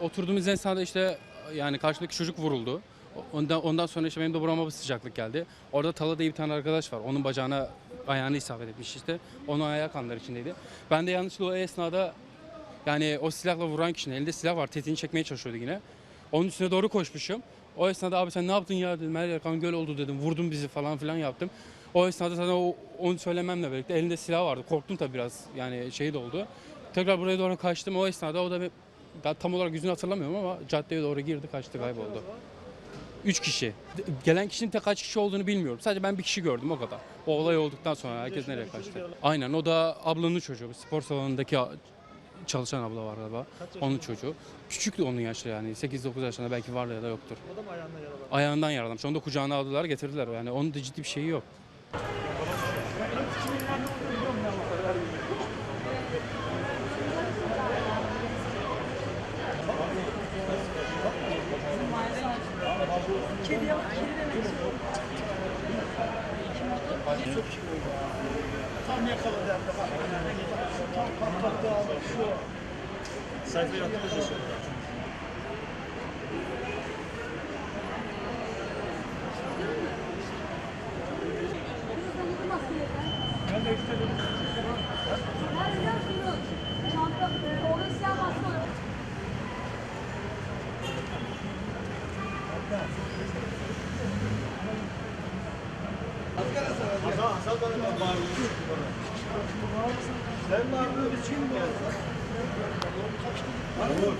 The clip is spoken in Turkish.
Oturduğumuz esnada işte yani karşımdaki çocuk vuruldu. Ondan, ondan sonra işte benim de burama bir sıcaklık geldi. Orada Tala diye bir tane arkadaş var. Onun bacağına ayağını isabet etmiş işte. Onun ayağı kanlar içindeydi. Ben de yanlışlıkla o esnada yani o silahla vuran kişinin elinde silah var. Tetiğini çekmeye çalışıyordu yine. Onun üstüne doğru koşmuşum. O esnada abi sen ne yaptın ya dedim. Her kan göl oldu dedim. Vurdun bizi falan filan yaptım. O esnada zaten o, onu söylememle birlikte elinde silah vardı. Korktum tabii biraz yani şey de oldu. Tekrar buraya doğru kaçtım. O esnada o da bir- ben tam olarak yüzünü hatırlamıyorum ama caddeye doğru girdi kaçtı kayboldu. Üç kişi. Gelen kişinin tek kaç kişi olduğunu bilmiyorum. Sadece ben bir kişi gördüm o kadar. O olay olduktan sonra herkes nereye kaçtı. Aynen o da ablanın çocuğu. Spor salonundaki çalışan abla var galiba. Onun çocuğu. Küçüktü onun yaşta yani. 8-9 yaşında belki vardı ya da yoktur. O da mı ayağında yaralı? Ayağından yaralanmış. Onu da kucağına aldılar getirdiler. Yani onun da ciddi bir şeyi yok. Tam yakaladı hem de bak. Tam patlattı abi şu. Sayfayı atınca Hasan, Hasan bana ben bağırıyorum. Sen bağırıyorsun, biz kim bağırıyorsun? Olur.